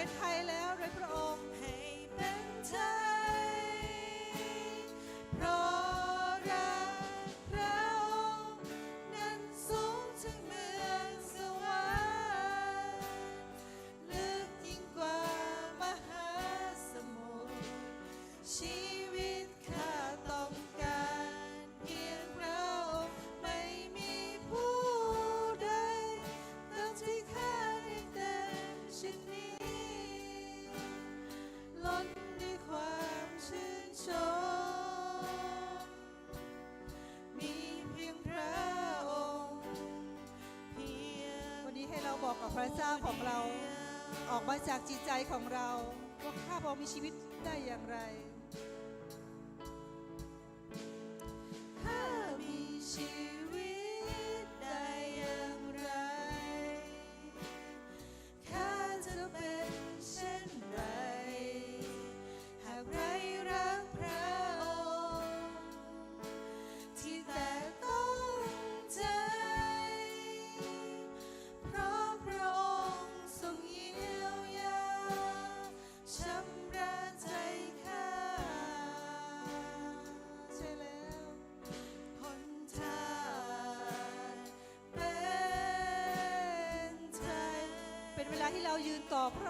เป็ไทยแล้ว พระเจ้าของเรา ออกมาจากจิตใจของเรา ว่าข้าพอมีชีวิตได้อย่างไร เรายืนต่อพระ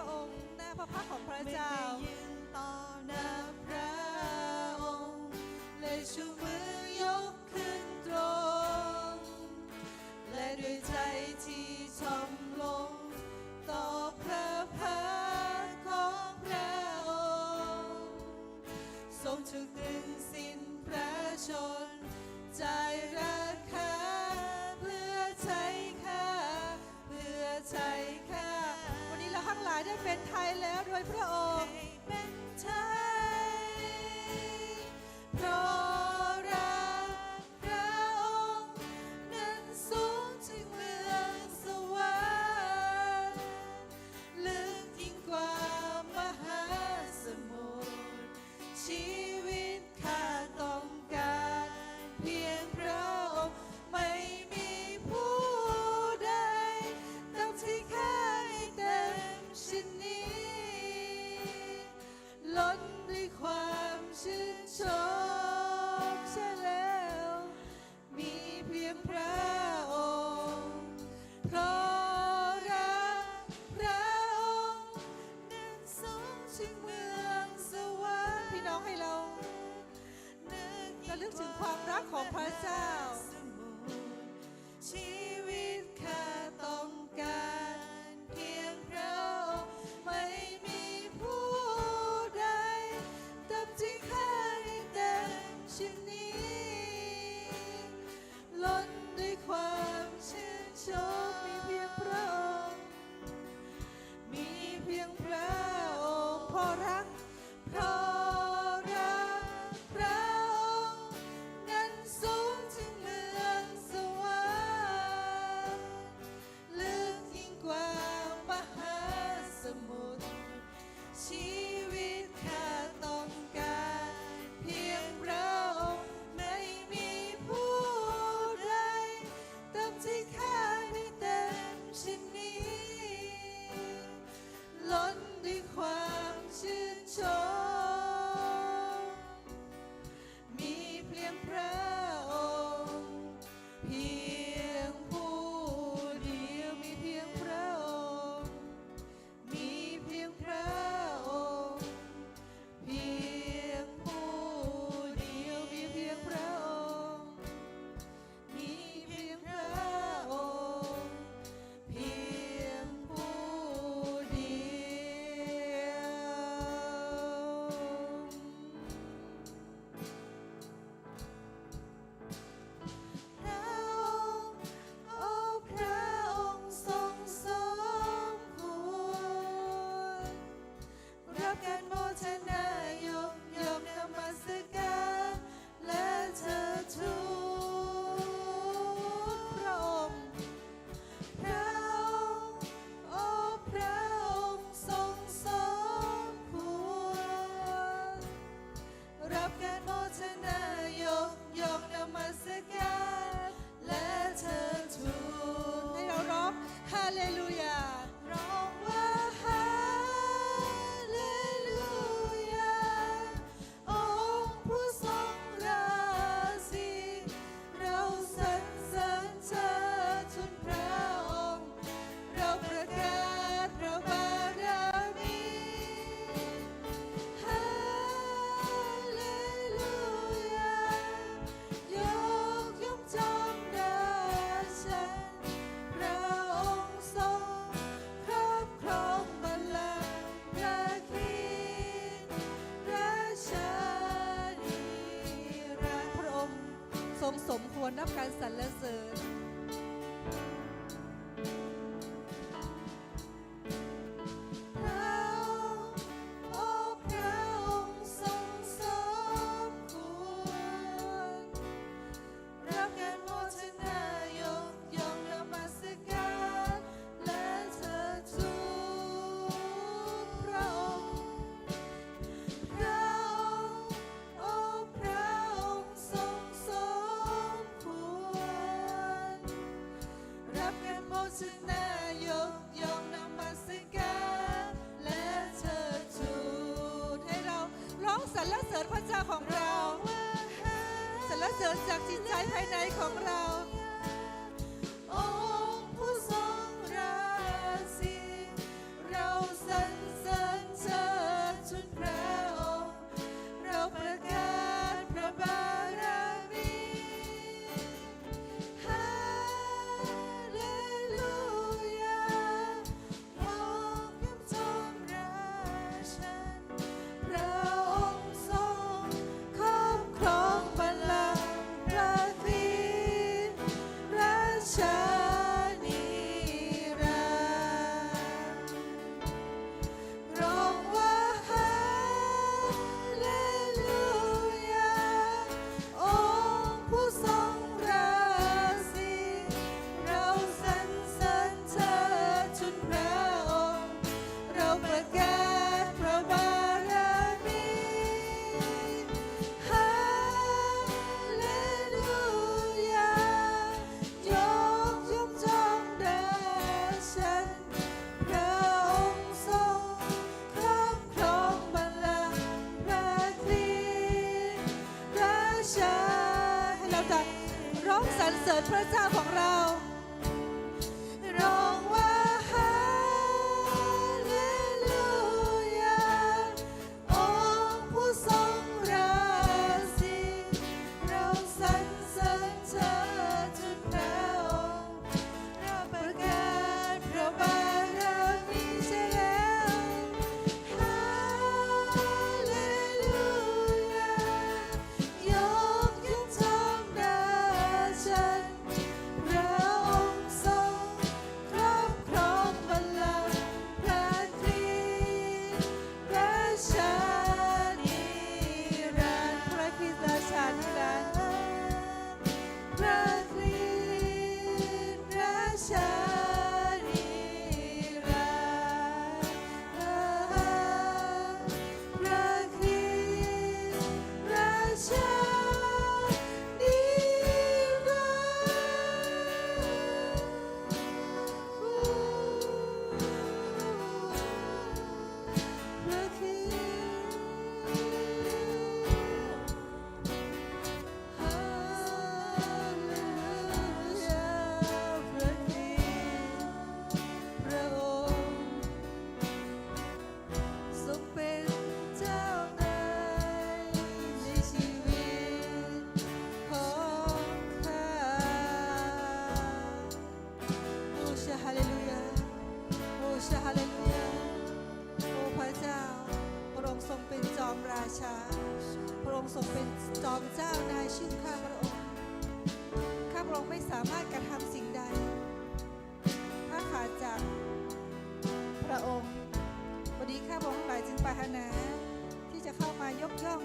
ที่จะเข้ามายกย่อง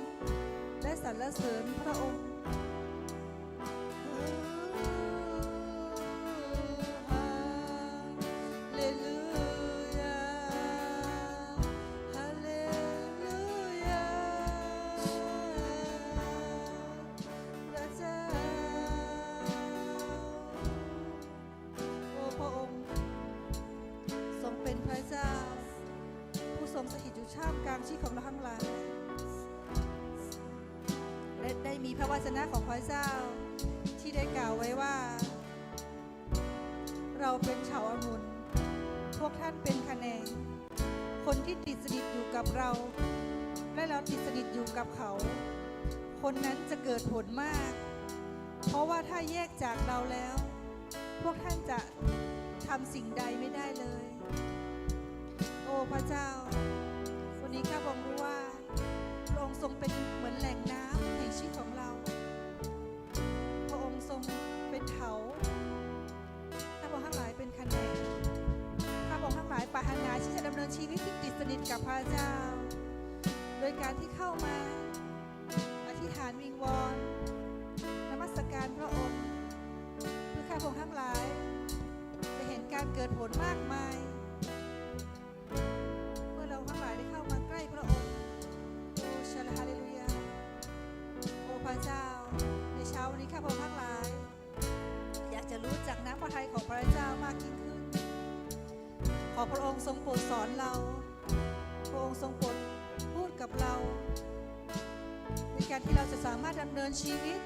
และสรรเสริญพระองค์ะทำสิ่งใดไม่ได้เลย โอ้พระเจ้า วันนี้ข้าพอกรู้ว่าพระองค์ทรงเป็นเหมือนแหล่งน้ำแห่งชีวิตของเรา พระองค์ทรงเป็นเถาข้าพอกทั้งหลายเป็นคันแดงข้าพอกทั้งหลายปรารถนาที่จะดำเนินชีวิตที่ติดสนิทกับพระเจ้า โดยการที่เข้ามา อธิษฐานวิงวอนนมัสการพระองค์เพื่อข้าพงทั้งหลาย การเกิดผลมากมาย เมื่อเราทั้งหลายได้เข้ามาใกล้พระองค์โอ้ชาลฮาเลลูยาโอ้พระเจ้า ในเช้าวันนี้ข้าพระองค์ทั้งหลาย อยากจะรู้จักน้ำพระทัยของพระเจ้ามากยิ่งขึ้น ขอพระองค์ทรงโปรดสอนเรา พระองค์ทรงโปรดพูดกับเรา ในการที่เราจะสามารถดำเนินชีวิต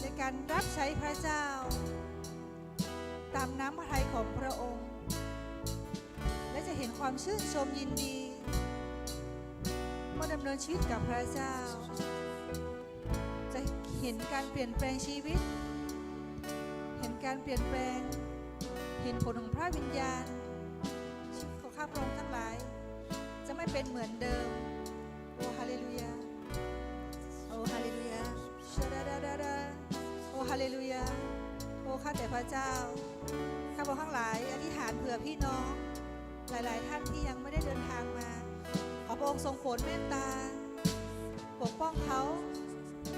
ในการรับใช้พระเจ้า ตามน้ำพระทัยของพระองค์ และจะเห็นความชื่นชมยินดีเมื่อดำเนินชีวิตกับพระเจ้า จะเห็นการเปลี่ยนแปลงชีวิต เห็นการเปลี่ยนแปลง เห็นผลของพระวิญญาณชีวิตของข้าพระองค์ทั้งหลาย จะไม่เป็นเหมือนเดิมโอ้ฮาเลลูยาโอ้ฮาเลลูยาชาดาดาดาโอ้ฮาเลลูยา ข้าแต่พระเจ้า ข้าพระองค์ทั้งหลายอธิษฐานเผื่อพี่น้อง หลาย ๆ ท่านที่ยังไม่ได้เดินทางมา ขอพระองค์ทรงโปรดเมตตา ปกป้องเขา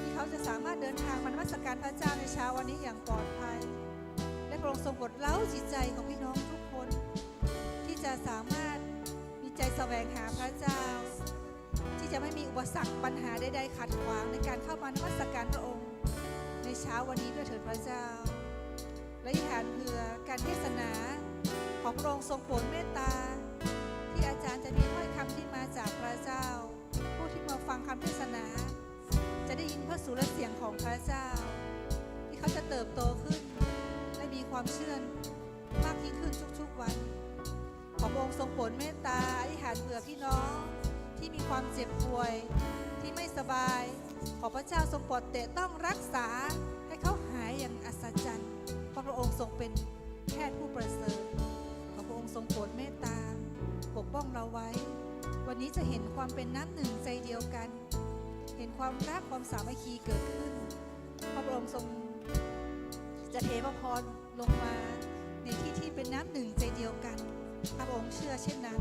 ที่เขาจะสามารถเดินทางมานมัสการพระเจ้าในเช้าวันนี้อย่างปลอดภัย และพระองค์ทรงปลดเล้าจิตใจของพี่น้องทุกคน ที่จะสามารถมีใจแสวงหาพระเจ้า ที่จะไม่มีอุปสรรคปัญหาใด ๆ ขัดขวางในการเข้ามานมัสการพระองค์ในเช้าวันนี้ด้วยเถิดพระเจ้า และอธิษฐานเผื่อการเทศนาขอพระองค์ทรงโปรดเมตตา ที่อาจารย์จะมีถ้อยคำที่มาจากพระเจ้า ผู้ที่มาฟังคำเทศนา จะได้ยินพระสุรเสียงของพระเจ้า ที่เขาจะเติบโตขึ้น และมีความเชื่อมากยิ่งขึ้นทุกๆวัน ขอพระองค์ทรงโปรดเมตตาอธิษฐานเผื่อพี่น้องที่มีความเจ็บป่วยที่ไม่สบาย ขอพระเจ้าทรงโปรดเตะต้องรักษาให้เขาหายอย่างอัศจรรย์ ระพระองค์ทรงเป็นแพทย์ผู้ประเสริฐ ขอพระองค์ทรงโปรดเมตตา ปกป้องเราไว้ วันนี้จะเห็นความเป็นน้ำหนึ่งใจเดียวกัน เห็นความรักความสามัคคีเกิดขึ้น พระพระองค์ทรงจะเทพระพรลงมาในที่ที่เป็นน้ำหนึ่งใจเดียวกันข้าพระองค์เชื่อเช่นนั้น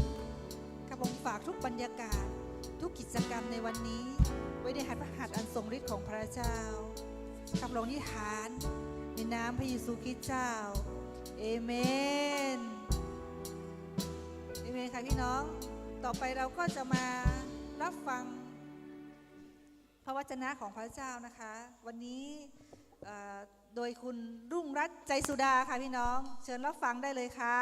ข้าพระองค์ฝากทุกบรรยากาศ ทุกกิจกรรมในวันนี้ ไว้ในหัตถ์หัตถ์อันทรงฤทธิ์ของพระเจ้าข้าพระองนิทาน ในนามพระเยซูคริสต์เจ้า เอเมน เอเมนค่ะพี่น้อง ต่อไปเราก็จะมารับฟัง พระวจนะของพระเจ้านะคะ วันนี้โดยคุณรุ่งรัตน์ใจสุดาค่ะพี่น้อง เชิญรับฟังได้เลยค่ะ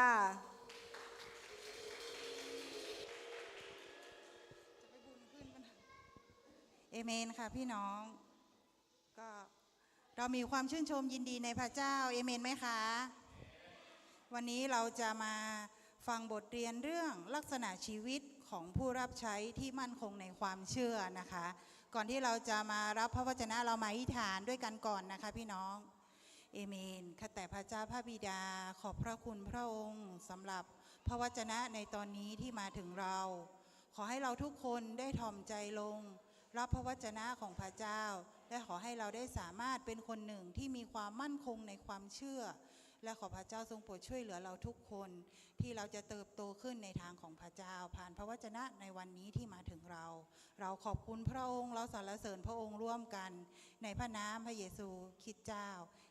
เอเมนค่ะพี่น้องก็ เรามีความชื่นชมยินดีในพระเจ้าเอเมนไหมคะ วันนี้เราจะมาฟังบทเรียนเรื่องลักษณะชีวิตของผู้รับใช้ที่มั่นคงในความเชื่อนะคะ ก่อนที่เราจะมารับพระวจนะเรามาอธิษฐานด้วยกันก่อนนะคะพี่น้องเอเมนข้าแต่พระเจ้าพระบิดาขอบพระคุณพระองค์สำหรับพระวจนะในตอนนี้ที่มาถึงเรา ขอให้เราทุกคนได้ถ่อมใจลง รับพระวจนะของพระเจ้า และขอให้เราได้สามารถเป็นคนหนึ่งที่มีความมั่นคงในความเชื่อ และขอพระเจ้าทรงโปรดช่วยเหลือเราทุกคน ที่เราจะเติบโตขึ้นในทางของพระเจ้า ผ่านพระวจนะในวันนี้ที่มาถึงเรา เราขอบคุณพระองค์ เราสรรเสริญพระองค์ร่วมกัน ในพระนามพระเยซูคริดเจ้า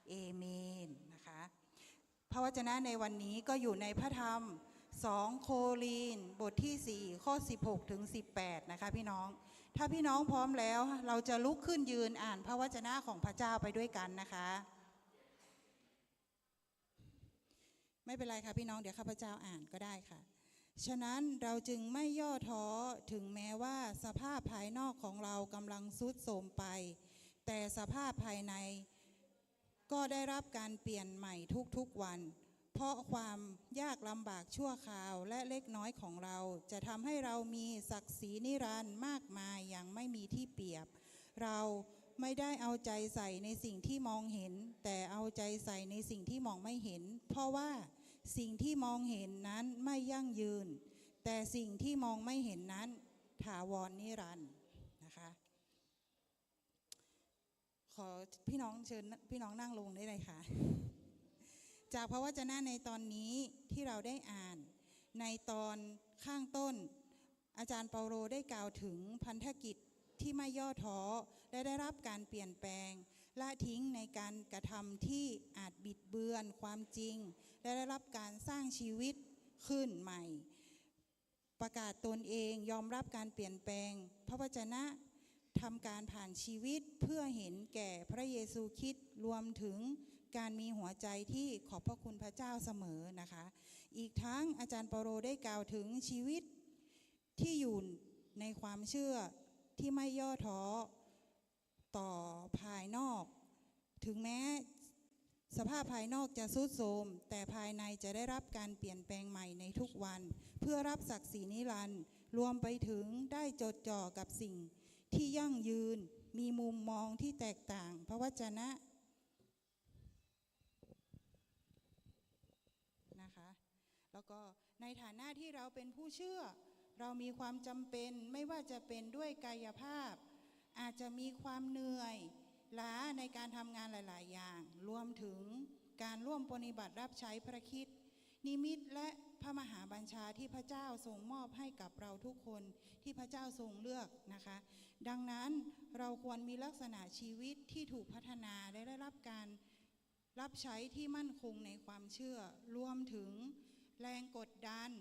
เอเมนนะคะพระวจนะในวันนี้ก็อยู่ในพระธรรม 2 โคลีนบทที่ 4 ข้อ 16 ถึง 18 นะคะพี่น้อง ถ้าพี่น้องพร้อมแล้ว เราจะลุกขึ้นยืนอ่านพระวจนะของพระเจ้าไปด้วยกันนะคะ ไม่เป็นไรค่ะพี่น้องเดี๋ยวข้าพเจ้าอ่านก็ได้ค่ะ ฉะนั้นเราจึงไม่ย่อท้อถึงแม้ว่าสภาพภายนอกของเรากำลังซุดโทรมไป แต่สภาพภายใน ก็ได้รับการเปลี่ยนใหม่ทุกๆวัน เพราะความยากลำบากชั่วคราวและเล็กน้อยของเรา จะทำให้เรามีศักดิ์ศรีนิรันดร์มากมายอย่างไม่มีที่เปรียบ เราไม่ได้เอาใจใส่ในสิ่งที่มองเห็น แต่เอาใจใส่ในสิ่งที่มองไม่เห็น เพราะว่าสิ่งที่มองเห็นนั้นไม่ยั่งยืน แต่สิ่งที่มองไม่เห็นนั้น ถาวรนิรันดร์นะคะ ขอพี่น้องเชิญพี่น้องนั่งลงได้เลยค่ะ จากพระวจนะในตอนนี้ที่เราได้อ่าน ในตอนข้างต้น อาจารย์เปาโลได้กล่าวถึงพันธกิจที่ไม่ย่อท้อและได้รับการเปลี่ยนแปลงละทิ้งในการกระทำที่อาจบิดเบือนความจริง และได้รับการสร้างชีวิตขึ้นใหม่ ประกาศตนเองยอมรับการเปลี่ยนแปลง พระวจนะทำการผ่านชีวิตเพื่อเห็นแก่พระเยซูคริสต์รวมถึง การมีหัวใจที่ขอบพระคุณพระเจ้าเสมอนะคะ อีกทั้งอาจารย์เปโลได้กล่าวถึงชีวิตที่อยู่ในความเชื่อที่ไม่ย่อท้อต่อภายนอก ถึงแม้สภาพภายนอกจะทรุดโทรมแต่ภายในจะได้รับการเปลี่ยนแปลงใหม่ในทุกวัน เพื่อรับศักดิ์ศรีนิรันดร์รวมไปถึงได้จดจ่อกับสิ่งที่ยั่งยืน มีมุมมองที่แตกต่าง พระวจนะ นะคะ แล้วก็ในฐานะที่เราเป็นผู้เชื่อ เรามีความจำเป็นไม่ว่าจะเป็นด้วยกายภาพ อาจจะมีความเหนื่อยล้าในการทำงานหลาย ๆ อย่าง รวมถึงการร่วมปฏิบัติรับใช้พระคิดนิมิตและพระมหาบัญชาที่พระเจ้าทรงมอบให้กับเราทุกคนที่พระเจ้าทรงเลือกนะคะ ดังนั้นเราควรมีลักษณะชีวิตที่ถูกพัฒนาและได้รับการ รับใช้ที่มั่นคงในความเชื่อ รวมถึงแรงกดดัน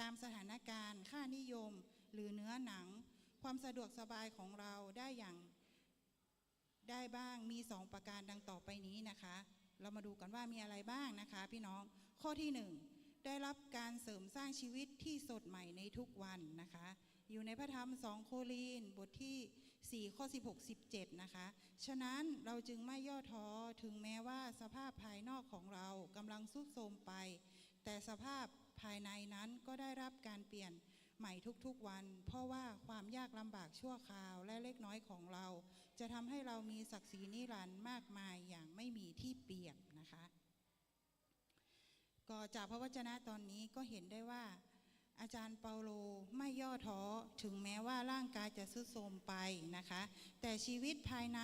ตามสถานการณ์ ค่านิยม หรือเนื้อหนัง ความสะดวกสบายของเราได้อย่างได้บ้างมีสองประการดังต่อไปนี้นะคะ เรามาดูกันว่ามีอะไรบ้างนะคะ พี่น้องข้อที่หนึ่งได้รับการเสริมสร้างชีวิตที่สดใหม่ในทุกวันนะคะ อยู่ในพระธรรมสองโคลีนบทที่ 4 ข้อ 16 17 นะคะ ฉะนั้นเราจึงไม่ย่อท้อถึงแม้ว่าสภาพภายนอกของเรากำลังสุดโทรมไป แต่สภาพภายในนั้นก็ได้รับการเปลี่ยนใหม่ทุกๆวัน เพราะว่าความยากลำบากชั่วคราวและเล็กน้อยของเรา จะทำให้เรามีศักดิ์ศรีนิรันดร์มากมายอย่างไม่มีที่เปรียบนะคะ ก็จากพระวจนะตอนนี้ก็เห็นได้ว่า อาจารย์เปาโลไม่ย่อท้อถึงแม้ว่าร่างกายจะทรุดโทรมไปนะคะ แต่ชีวิตภายใน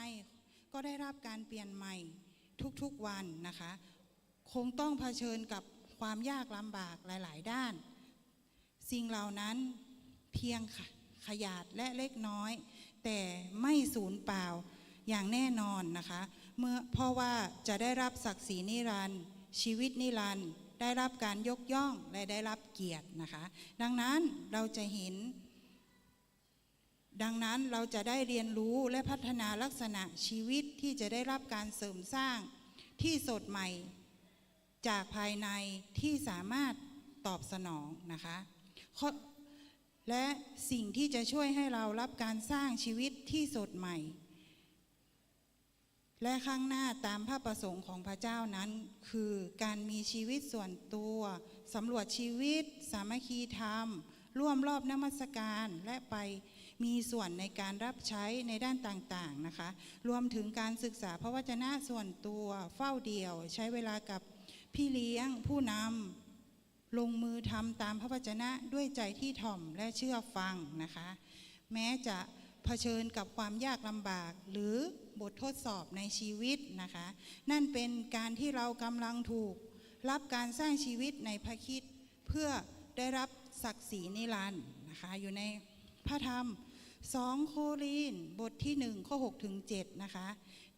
ก็ได้รับการเปลี่ยนใหม่ทุกๆวันนะคะ คงต้องเผชิญกับความยากลำบากหลาย ๆ ด้าน สิ่งเหล่านั้นเพียงขขยาดและเล็กน้อย แต่ไม่สูญเปล่าอย่างแน่นอนนะคะ เมื่อเพราะว่าจะได้รับศักดิ์ศรีนิรันดร์ชีวิตนิรันดร์ ได้รับการยกย่องและได้รับเกียรตินะคะ ดังนั้นเราจะเห็น ดังนั้นเราจะได้เรียนรู้และพัฒนาลักษณะชีวิตที่จะได้รับการเสริมสร้างที่สดใหม่ จากภายในที่สามารถตอบสนองนะคะและสิ่งที่จะช่วยให้เรารับการสร้างชีวิตที่สดใหม่ และข้างหน้าตามพระประสงค์ของพระเจ้านั้น คือการมีชีวิตส่วนตัวสำรวจชีวิต สามัคคีธรรม ร่วมรอบนมัสการและไปมีส่วนในการรับใช้ในด้านต่างๆนะคะ รวมถึงการศึกษาพระวจนะส่วนตัวเฝ้าเดี่ยว ใช้เวลากับพี่เลี้ยงผู้นำลงมือทำตามพระวจนะด้วยใจที่ถ่อมและเชื่อฟังนะคะ แม้จะ เผชิญกับความยากลำบาก หรือบททดสอบในชีวิตนะคะ นั่นเป็นการที่เรากำลังถูกรับการสร้างชีวิตในพระคิดเพื่อได้รับศักดิ์ศรีนิรันดร์นะคะอยู่ในพระธรรมสองโครินธ์บทที่หนึ่งข้อ6ถึง7นะคะ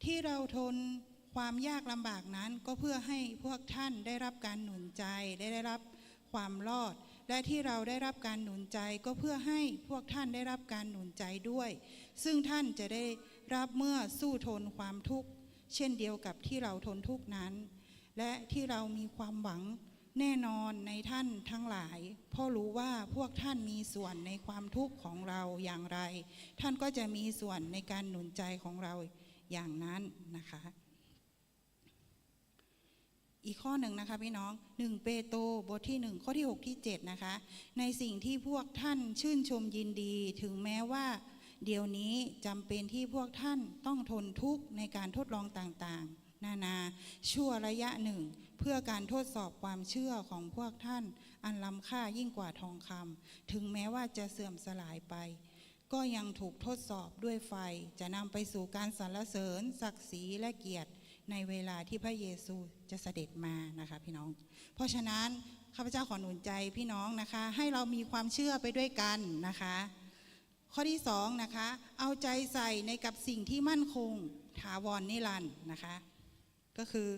ที่เราทนความยากลำบากนั้นก็เพื่อให้พวกท่านได้รับการหนุนใจได้ได้รับความรอด และที่เราได้รับการหนุนใจก็เพื่อให้พวกท่านได้รับการหนุนใจด้วย ซึ่งท่านจะได้รับเมื่อสู้ทนความทุกข์เช่นเดียวกับที่เราทนทุกข์นั้น และที่เรามีความหวังแน่นอนในท่านทั้งหลาย เพราะรู้ว่าพวกท่านมีส่วนในความทุกข์ของเราอย่างไร ท่านก็จะมีส่วนในการหนุนใจของเราอย่างนั้นนะคะ อีกข้อหนึ่งนะคะพี่น้องหนึ่งเปโตรบทที่หนึ่งข้อที่ 6 ที่ 7 นะคะ ในสิ่งที่พวกท่านชื่นชมยินดีถึงแม้ว่า เดี๋ยวนี้จำเป็นที่พวกท่านต้องทนทุกข์ในการทดลองต่างๆ นานาชั่วระยะหนึ่ง เพื่อการทดสอบความเชื่อของพวกท่าน อันล้ำค่ายิ่งกว่าทองคำถึงแม้ว่าจะเสื่อมสลายไป ก็ยังถูกทดสอบด้วยไฟ จะนำไปสู่การสรรเสริญศักดิ์ศรีและเกียรติในเวลาที่พระเยซู จะเสด็จมานะคะพี่น้อง เพราะฉะนั้นข้าพเจ้าขอหนุนใจพี่น้องนะคะ ให้เรามีความเชื่อไปด้วยกันนะคะ ข้อที่สองนะคะ เอาใจใส่ในกับสิ่งที่มั่นคงถาวรนิรันด์นะคะ ก็คือ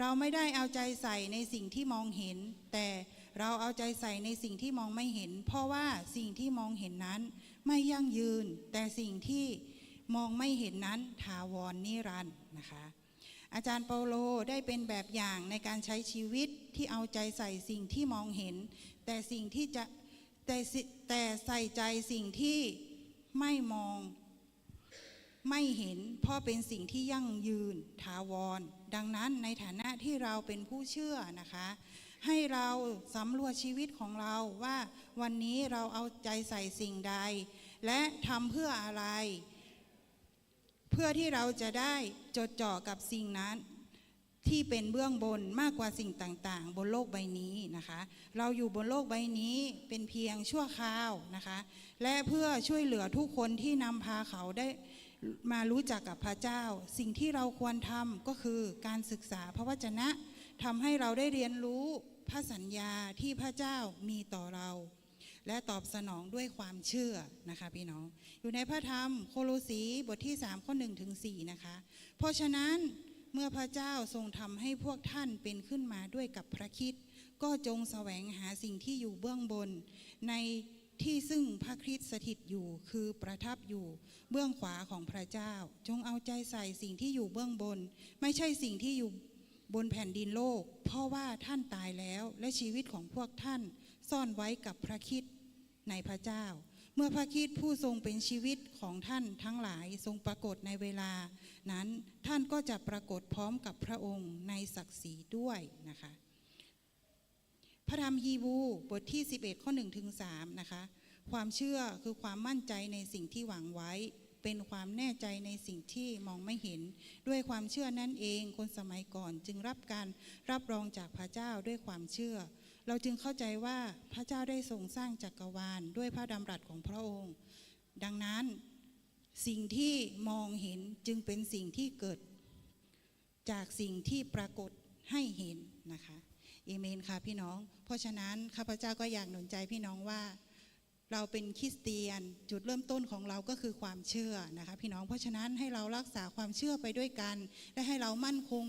เราไม่ได้เอาใจใส่ในสิ่งที่มองเห็น แต่เราเอาใจใส่ในสิ่งที่มองไม่เห็น เพราะว่าสิ่งที่มองเห็นนั้นไม่ยั่งยืน แต่สิ่งที่มองไม่เห็นนั้นถาวรนิรันด์นะคะ อาจารย์เปาโลได้เป็นแบบอย่างในการใช้ชีวิตที่เอาใจใส่สิ่งที่มองเห็น แต่สิ่งที่จะแต่แต่ใส่ใจสิ่งที่ไม่มองไม่เห็นเพราะเป็นสิ่งที่ยั่งยืนถาวร ดังนั้นในฐานะที่เราเป็นผู้เชื่อนะคะ ให้เราสำรวจชีวิตของเราว่าวันนี้เราเอาใจใส่สิ่งใด และทำเพื่ออะไร พื่อที่เราจะได้จดจ่อกับสิ่งนั้นที่เป็นเบื้องบนมากกว่าสิ่งต่างๆ บนโลกใบนี้นะคะ เราอยู่บนโลกใบนี้เป็นเพียงชั่วคราวนะคะ และเพื่อช่วยเหลือทุกคนที่นำพาเขาได้มารู้จักกับพระเจ้า สิ่งที่เราควรทำก็คือการศึกษาพระวจนะทำให้เราได้เรียนรู้พระสัญญาที่พระเจ้ามีต่อเรา และตอบสนองด้วยความเชื่อนะคะพี่น้อง อยู่ในพระธรรมโคโลสีบทที่3ข้อ1ถึง4นะคะ เพราะฉะนั้นเมื่อพระเจ้าทรงทำให้พวกท่านเป็นขึ้นมาด้วยกับพระคิดก็จงแสวงหาสิ่งที่อยู่เบื้องบน ในที่ซึ่งพระคริสต์สถิตอยู่คือประทับอยู่เบื้องขวาของพระเจ้า จงเอาใจใส่สิ่งที่อยู่เบื้องบน ไม่ใช่สิ่งที่อยู่บนแผ่นดินโลก เพราะว่าท่านตายแล้วและชีวิตของพวกท่านซ่อนไว้กับพระคิด ในพระเจ้า เมื่อพระคิดผู้ทรงเป็นชีวิตของท่านทั้งหลายทรงปรากฏในเวลา นั้นท่านก็จะปรากฏพร้อมกับพระองค์ในศักดิ์ศรีด้วยนะคะ พระธรรมฮีบูบทที่ 11 ข้อ1ถึง3นะคะ ความเชื่อคือความมั่นใจในสิ่งที่หวังไว้ เป็นความแน่ใจในสิ่งที่มองไม่เห็น ด้วยความเชื่อนั่นเองคนสมัยก่อนจึงรับการรับรองจากพระเจ้าด้วยความเชื่อ เราจึงเข้าใจว่าพระเจ้าได้ทรงสร้างจักรวาลด้วยพระดำรัสของพระองค์ ดังนั้นสิ่งที่มองเห็นจึงเป็นสิ่งที่เกิด จากสิ่งที่ปรากฏให้เห็นนะคะเอเมนค่ะพี่น้อง เพราะฉะนั้นข้าพเจ้าก็อยากหนุนใจพี่น้องว่าเราเป็นคริสเตียนจุดเริ่มต้นของเราก็คือความเชื่อนะคะพี่น้องเพราะฉะนั้นให้เรารักษาความเชื่อไปด้วยกัน และให้เรามั่นคง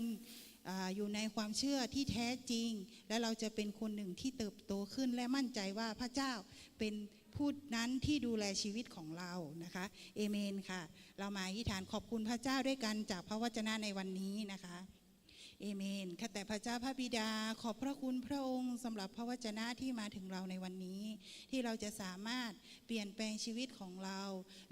อยู่ในความเชื่อที่แท้จริง และเราจะเป็นคนหนึ่งที่เติบโตขึ้นและมั่นใจว่าพระเจ้าเป็นผู้นั้นที่ดูแลชีวิตของเรานะคะเอเมนค่ะ เรามาอธิษฐานขอบคุณพระเจ้าด้วยกันจากพระวจนะในวันนี้นะคะ เอเมนข้าแต่พระเจ้าพระบิดา ขอบพระคุณพระองค์สำหรับพระวจนะที่มาถึงเราในวันนี้ ที่เราจะสามารถเปลี่ยนแปลงชีวิตของเรา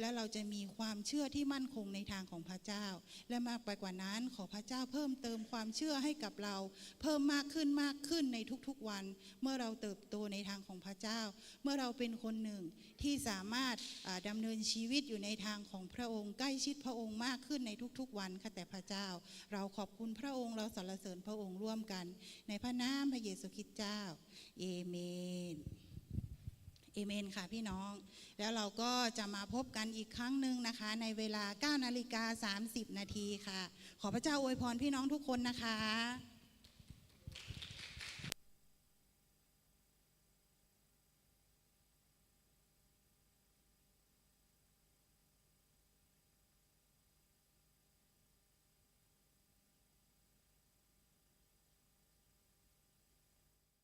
และเราจะมีความเชื่อที่มั่นคงในทางของพระเจ้า และมากไปกว่านั้นขอพระเจ้าเพิ่มเติมความเชื่อให้กับเรา เพิ่มมากขึ้นมากขึ้นในทุกๆวัน เมื่อเราเติบโตในทางของพระเจ้า เมื่อเราเป็นคนหนึ่งที่สามารถอ่าดำเนินชีวิตอยู่ในทางของพระองค์ใกล้ชิดพระองค์มากขึ้นในทุกๆวันค่ะแต่พระเจ้า เราขอบคุณพระองค์เราสรรเสริญพระองค์ร่วมกัน ในพระนามพระเยซูคริสต์เจ้า เอเมนเอเมนค่ะพี่น้อง แล้วเราก็จะมาพบกันอีกครั้งหนึ่งนะคะ ในเวลา9นาฬิกา30 นาทีค่ะ ขอพระเจ้าอวยพรพี่น้องทุกคนนะคะ